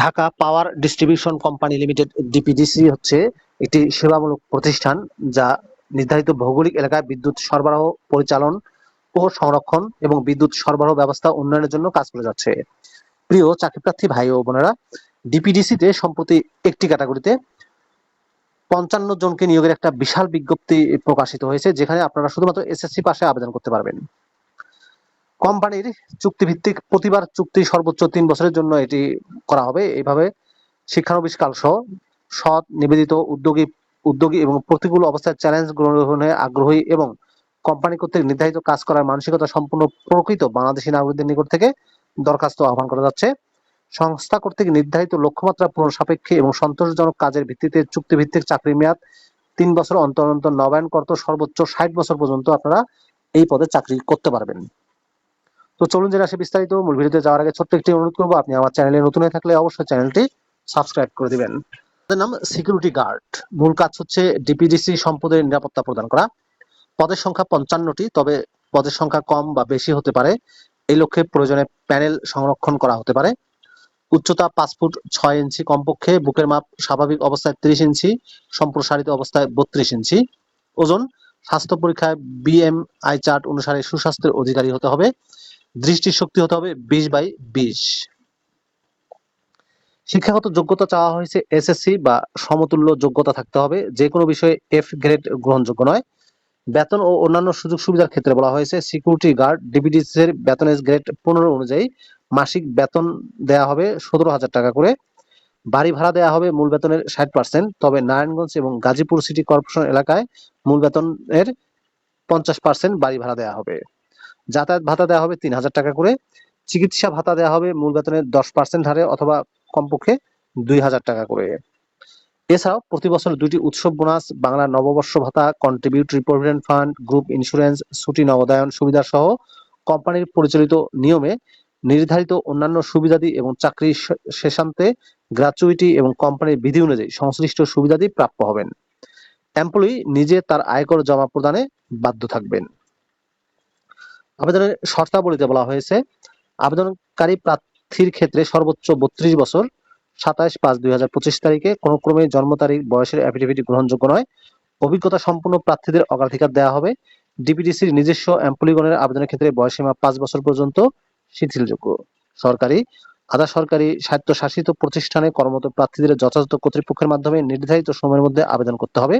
Dhaka power distribution company limited, DPDC, হচ্ছে একটি সেবামূলক প্রতিষ্ঠান যা নির্ধারিত ভৌগোলিক এলাকায় বিদ্যুৎ সরবরাহ, পরিচালন ও সংরক্ষণ এবং বিদ্যুৎ সরবরাহ ব্যবস্থা উন্নয়নের জন্য কাজ করে যাচ্ছে। প্রিয় চাকরিপ্রার্থী ভাই ও বোনেরা, ডিপিডিসিতে সম্প্রতি একটি ক্যাটাগরিতে পঞ্চান্ন জনকে নিয়োগের একটা বিশাল বিজ্ঞপ্তি প্রকাশিত হয়েছে, যেখানে আপনারা শুধুমাত্র এসএসসি পাশে আবেদন করতে পারবেন। কোম্পানির চুক্তিভিত্তিক প্রতিবার চুক্তি সর্বোচ্চ তিন বছরের জন্য এটি করা হবে। এইভাবে শিক্ষানবিশ কাল সহ সৎ, নিবেদিত, উদ্যোগী উদ্যোগী এবং প্রতিকূল অবস্থায় চ্যালেঞ্জ গ্রহণে আগ্রহী এবং কোম্পানি কর্তৃক নির্ধারিত কাজ করার মানসিকতা সম্পূর্ণ প্রকৃত বাংলাদেশি নাগরিকদের নিকট থেকে দরখাস্ত আহ্বান করা যাচ্ছে। সংস্থা কর্তৃক নির্ধারিত লক্ষ্যমাত্রা পূরণ সাপেক্ষে এবং সন্তোষজনক কাজের ভিত্তিতে চুক্তিভিত্তিক চাকরির মেয়াদ তিন বছর অন্তর অন্তর নবায়ন করত সর্বোচ্চ ষাট বছর পর্যন্ত আপনারা এই পদে চাকরি করতে পারবেন। তো চলুন জেনে আসে বিস্তারিত, মূল ভিডিওতে যাওয়ার আগে ছোট্ট একটি অনুরোধ করব, আপনি আমার চ্যানেলে নতুন হয়ে থাকলে অবশ্যই চ্যানেলটি সাবস্ক্রাইব করে দিবেন। তাদের নাম সিকিউরিটি গার্ড মূল কাজ হচ্ছে ডিপিডিসি সম্পদের নিরাপত্তা প্রদান করা। পদের সংখ্যা পঞ্চান্নটি, তবে পদের সংখ্যা কম বা বেশি হতে পারে। এই লক্ষ্যে প্রয়োজনে প্যানেল সংরক্ষণ করা হতে পারে। উচ্চতা পাঁচ ফুট ছয় ইঞ্চি কমপক্ষে, বুকের মাপ স্বাভাবিক অবস্থায় ত্রিশ ইঞ্চি, সম্প্রসারিত অবস্থায় বত্রিশ ইঞ্চি। ওজন, স্বাস্থ্য পরীক্ষায় বিএমআই চার্ট অনুসারে সুস্বাস্থ্যের অধিকারী হতে হবে। দৃষ্টিশক্তি হতে হবে বিশ বাই বিশ। শিক্ষাগত যোগ্যতা চাওয়া হয়েছে এসএসসি বা সমতুল্য যোগ্যতা থাকতে হবে, যে কোনো বিষয়ে এফ গ্রেড গ্রহণযোগ্য নয়। বেতন ও অন্যান্য সুযোগ সুবিধার ক্ষেত্রে বলা হয়েছে সিকিউরিটি গার্ড ডিবিডিস এর বেতন গ্রেড পনেরো অনুযায়ী মাসিক বেতন দেয়া হবে সতেরো হাজার টাকা করে। বাড়ি ভাড়া দেওয়া হবে মূল বেতনের ষাট পার্সেন্ট তবে নারায়ণগঞ্জ এবং গাজীপুর সিটি কর্পোরেশন এলাকায় মূল বেতনের পঞ্চাশ পার্সেন্ট বাড়ি ভাড়া দেওয়া হবে। যাতায়াত ভাতা দেওয়া হবে তিন হাজার টাকা করে। চিকিৎসা ভাতা দেওয়া হবে মূল বেতনের দশ পার্সেন্ট হারে অথবা কমপক্ষে দুই হাজার টাকা করে। এছাড়াও প্রতি বছর দুটি উৎসব বোনাস বাংলা নববর্ষ ভাতা contributory provident fund group insurance ছুটি নগদায়ন সুবিধা সহ কোম্পানির পরিচালিত নিয়মে নির্ধারিত অন্যান্য সুবিধাদি এবং চাকরি শেষান্তে গ্রাচুইটি এবং কোম্পানির বিধি অনুযায়ী সংশ্লিষ্ট সুবিধাদি প্রাপ্য হবেন। এমপ্লয়ি নিজে তার আয়কর জমা প্রদানে বাধ্য থাকবেন। আবেদনের শর্তাবলীতে বলা হয়েছে, আবেদনকারী প্রার্থীর ক্ষেত্রে সর্বোচ্চ বত্রিশ বছর, সাতাশ পাঁচ দুই হাজার পঁচিশ তারিখে কোনো ক্রমে জন্ম তারিখ, বয়সের অ্যাফিডেভিট গ্রহণযোগ্য নয়। অভিজ্ঞতা সম্পন্ন প্রার্থীদের অগ্রাধিকার দেওয়া হবে। ডিপিডিসির নিজস্ব এমপ্লয়িগণের আবেদনের ক্ষেত্রে বয়সীমা পাঁচ বছর পর্যন্ত শিথিলযোগ্য। সরকারি, আধা সরকারি স্বায়ত্তশাসিত প্রতিষ্ঠানে কর্মরত প্রার্থীদের যথাযথ কর্তৃপক্ষের মাধ্যমে নির্ধারিত সময়ের মধ্যে আবেদন করতে হবে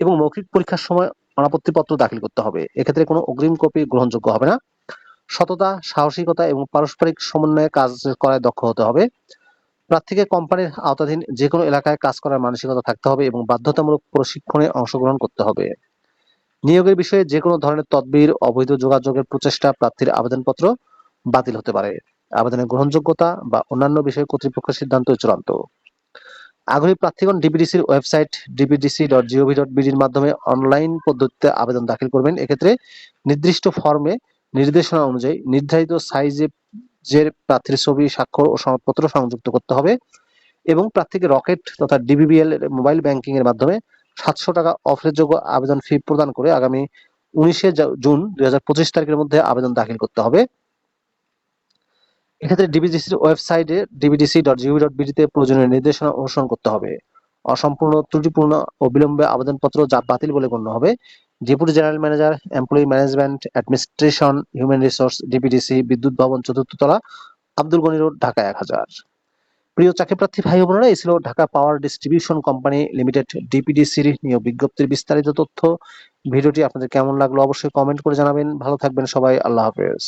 এবং মৌখিক পরীক্ষার সময় অনাপত্তিপত্র দাখিল করতে হবে। এক্ষেত্রে কোনো অগ্রিম কপি গ্রহণযোগ্য হবে না। সততা, সাহসিকতা এবং পারস্পরিক সমন্বয়ে কাজ করায় দক্ষ হতে হবে। প্রার্থীকে কোম্পানির আওতাধীন যে কোনো এলাকায় কাজ করার মানসিকতা থাকতে হবে এবং বাধ্যতামূলক প্রশিক্ষণে অংশগ্রহণ করতে হবে। নিয়োগের বিষয়ে যে কোনো ধরনের তদবির, অবৈধ যোগাযোগের প্রচেষ্টা, প্রার্থীর আবেদনপত্র বাতিল হতে পারে। আবেদনের গ্রহণযোগ্যতা বা অন্যান্য বিষয়ে কর্তৃপক্ষের সিদ্ধান্ত চূড়ান্ত। আগ্রহী প্রার্থীগণ ডিবিডিসির website DBDC dot GOV dot বিডির মাধ্যমে অনলাইন পদ্ধতিতে আবেদন দাখিল করবেন। এক্ষেত্রে নির্দিষ্ট ফর্মে নির্দেশনা অনুযায়ী নির্ধারিত সাইজে যে প্রার্থীর ছবি, স্বাক্ষর ও সনদপত্র সংযুক্ত করতে হবে এবং প্রার্থীকে রকেট তথা ডিবিবিএল মোবাইল ব্যাংকিং এর মাধ্যমে সাতশো টাকা যোগ্য আবেদন ফি প্রদান করে আগামী উনিশে জুন দুই হাজার পঁচিশ তারিখের মধ্যে আবেদন দাখিল করতে হবে। এক্ষেত্রে ডিবিডিসির ওয়েবসাইটে D B D C dot gov dot বিডিতে প্রয়োজনীয় নির্দেশনা অনুসরণ করতে হবে। অসম্পূর্ণ, ত্রুটিপূর্ণ ও বিলম্বে আবেদনপত্র যা বাতিল বলে গণ্য হবে। Deputy general manager, employee management, administration, human resource DPDC বিদ্যুৎ ভবন, চতুর্থ তলা, আব্দুল গনি রোড ঢাকা এক হাজার। প্রিয় চাকরিপ্রার্থী ভাই বোনেরা, এই ছিল Dhaka power distribution company limited ডিপিডিসির নিয়োগ বিজ্ঞপ্তির বিস্তারিত তথ্য। ভিডিওটি আপনাদের কেমন লাগল অবশ্যই কমেন্ট করে জানাবেন। ভালো থাকবেন সবাই, আল্লাহ হাফেজ।